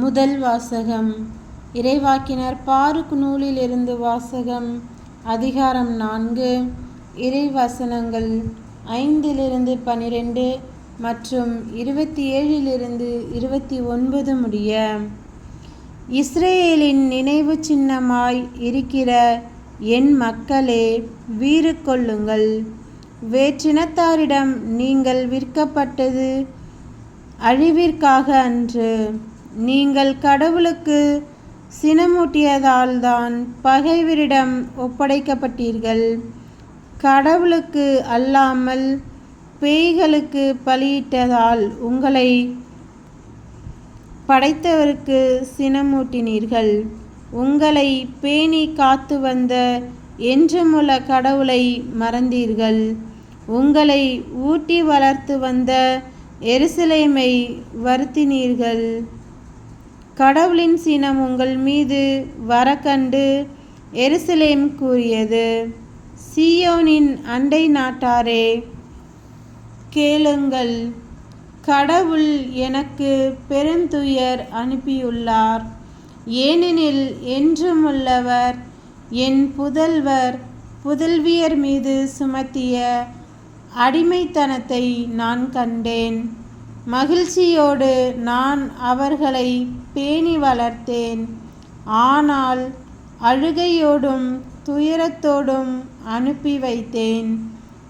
முதல் வாசகம். இறைவாக்கினர் பாருக்கு நூலிலிருந்து வாசகம். அதிகாரம் நான்கு. இறைவசனங்கள் ஐந்திலிருந்து பனிரெண்டு மற்றும் இருபத்தி ஏழிலிருந்து இருபத்தி ஒன்பது முடிய. இஸ்ரேலின் நினைவு சின்னமாய் இருக்கிற என் மக்களே வீறு கொள்ளுங்கள். வேற்றினத்தாரிடம் நீங்கள் விற்கப்பட்டது அழிவிற்காக அன்று. நீங்கள் கடவுளுக்கு சினமூட்டியதால்தான் பகைவரிடம் ஒப்படைக்கப்பட்டீர்கள். கடவுளுக்கு அல்லாமல் பேய்களுக்கு பலியிட்டதால் உங்களை படைத்தவருக்கு சினமூட்டினீர்கள். உங்களை பேணி காத்து வந்த என்றுமுள்ள கடவுளை மறந்தீர்கள். உங்களை ஊட்டி வளர்த்து வந்த எருசலேமை வருத்தினீர்கள். கடவுளின் சினம் உங்கள் மீது வரக்கண்டு எருசலேம் கூறியது. சியோனின் அண்டை நாட்டாரே கேளுங்கள். கடவுள் எனக்கு பெருந்துயர் அனுப்பியுள்ளார். ஏனெனில் என்றுமுள்ளவர் என் புதல்வர் புதல்வியர் மீது சுமத்திய அடிமைத்தனத்தை நான் கண்டேன். மகிழ்ச்சியோடு நான் அவர்களை பேணி வளர்த்தேன். ஆனால் அழுகையோடும் துயரத்தோடும் அனுப்பி வைத்தேன்.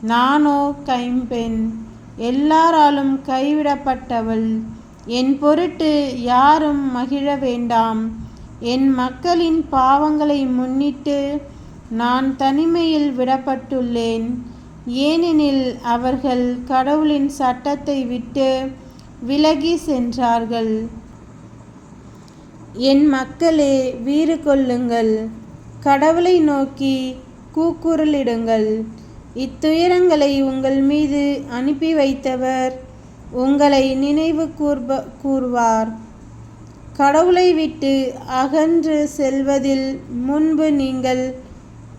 நானோ கைம்பெண் எல்லாராலும் கைவிடப்பட்டவள். என் பொருட்டு யாரும் மகிழ வேண்டாம். என் மக்களின் பாவங்களை முன்னிட்டு நான் தனிமையில் விடப்பட்டுள்ளேன். ஏனெனில் அவர்கள் கடவுளின் சட்டத்தை விட்டு விலகி சென்றார்கள். என் மக்களே வீறு கொள்ளுங்கள். கடவுளை நோக்கி கூக்குரலிடுங்கள். இத்துயரங்களை உங்கள் மீது அனுப்பி வைத்தவர் உங்களை நினைவு கூர்ப கூறுவார். கடவுளை விட்டு அகன்று செல்வதில் முன்பு நீங்கள்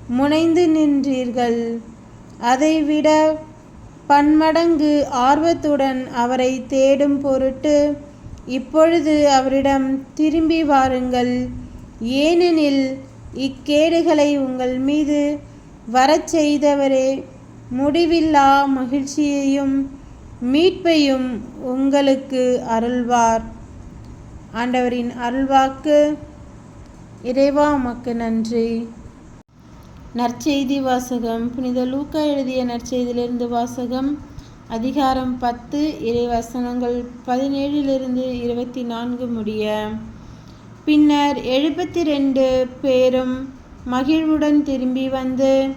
முனைந்து நின்றீர்கள். அதைவிட பன்மடங்கு ஆர்வத்துடன் அவரை தேடும் பொருட்டு இப்பொழுது அவரிடம் திரும்பி வாருங்கள். ஏனெனில் இக்கேடுகளை உங்கள் மீது வரச் செய்தவரே முடிவில்லா மகிழ்ச்சியையும் மீட்பையும் உங்களுக்கு அருள்வார். ஆண்டவரின் அருள்வாக்கு இறைவா உமக்கு நன்றி. நற்செய்தி வாசகம். புனித லூக்கா எழுதிய நற்செய்தியிலிருந்து வாசகம். அதிகாரம் பத்து இறைவசனங்கள் பதினேழிலிருந்து இருபத்தி நான்கு முடிய. பின்னர் எழுபத்தி ரெண்டு பேரும் மகிழ்வுடன் திரும்பி வந்து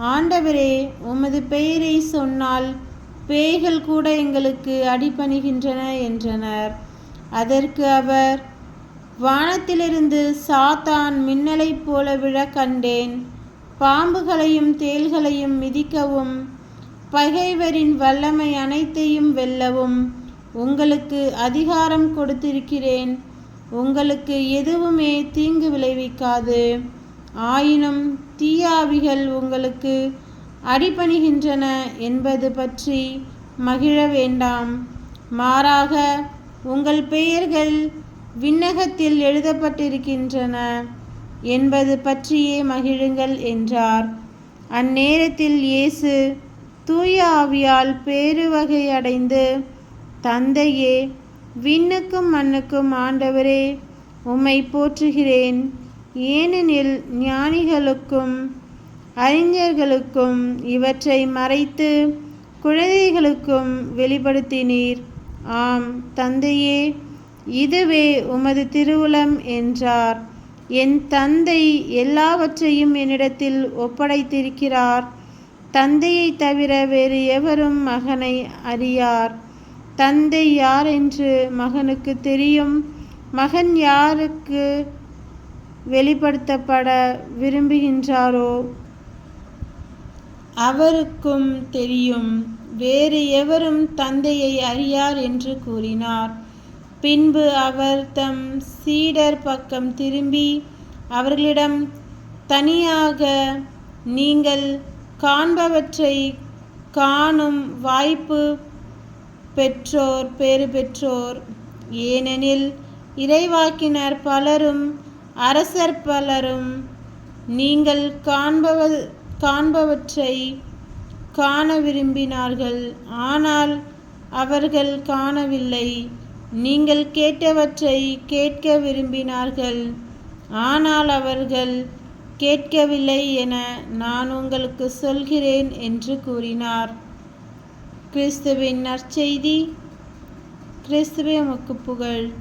ஆண்டவரே உமது பெயரை சொன்னால் பேய்கள் கூட எங்களுக்கு அடிபணிகின்றன என்றனர். அதற்கு அவர் வானத்திலிருந்து சாத்தான் மின்னலைப் போல விழ கண்டேன். பாம்புகளையும் தேள்களையும் மிதிக்கவும் பகைவரின் வல்லமை அனைத்தையும் வெல்லவும் உங்களுக்கு அதிகாரம் கொடுத்திருக்கிறேன். உங்களுக்கு எதுவுமே தீங்கு விளைவிக்காது. ஆயினும் தீயாவிகள் உங்களுக்கு அடிபணிகின்றன என்பது பற்றி மகிழ வேண்டாம். மாறாக உங்கள் பெயர்கள் விண்ணகத்தில் எழுதப்பட்டிருக்கின்றன. என்பது பற்றியே மகிழுங்கள் என்றார். அந்நேரத்தில் இயேசு தூய ஆவியால் பேருவகை அடைந்து தந்தையே விண்ணுக்கும் மண்ணுக்கும் ஆண்டவரே உம்மை போற்றுகிறேன். ஏனெனில் ஞானிகளுக்கும் அறிஞர்களுக்கும் இவற்றை மறைத்து குழந்தைகளுக்கும் வெளிப்படுத்தினீர். ஆம் தந்தையே இதுவே உமது திருவுளம் என்றார். என் தந்தை எல்லாவற்றையும் என்னிடத்தில் ஒப்படைத்திருக்கிறார். தந்தையை தவிர வேறு எவரும் மகனை அறியார். தந்தை யார் என்று மகனுக்கு தெரியும். மகன் யாருக்கு வெளிப்படுத்தப்பட விரும்புகின்றாரோ? அவருக்கும் தெரியும். வேறு எவரும் தந்தையை அறியார் என்று கூறினார். பின்பு அவர் தம் சீடர் பக்கம் திரும்பி அவர்களிடம் தனியாக நீங்கள் காண்பவற்றை காணும் வாய்ப்பு பெற்றோர் பேறு பெற்றோர். ஏனெனில் இறைவாக்கினர் பலரும் அரசர் பலரும் நீங்கள் காண்பவ காண்பவற்றை காண விரும்பினார்கள். ஆனால் அவர்கள் காணவில்லை. நீங்கள் கேட்டவற்றை கேட்க விரும்பினார்கள். ஆனால் அவர்கள் கேட்கவில்லை என நான் உங்களுக்கு சொல்கிறேன் என்று கூறினார். கிறிஸ்துவின் நற்செய்தி கிறிஸ்துவே உமக்கு புகழ்.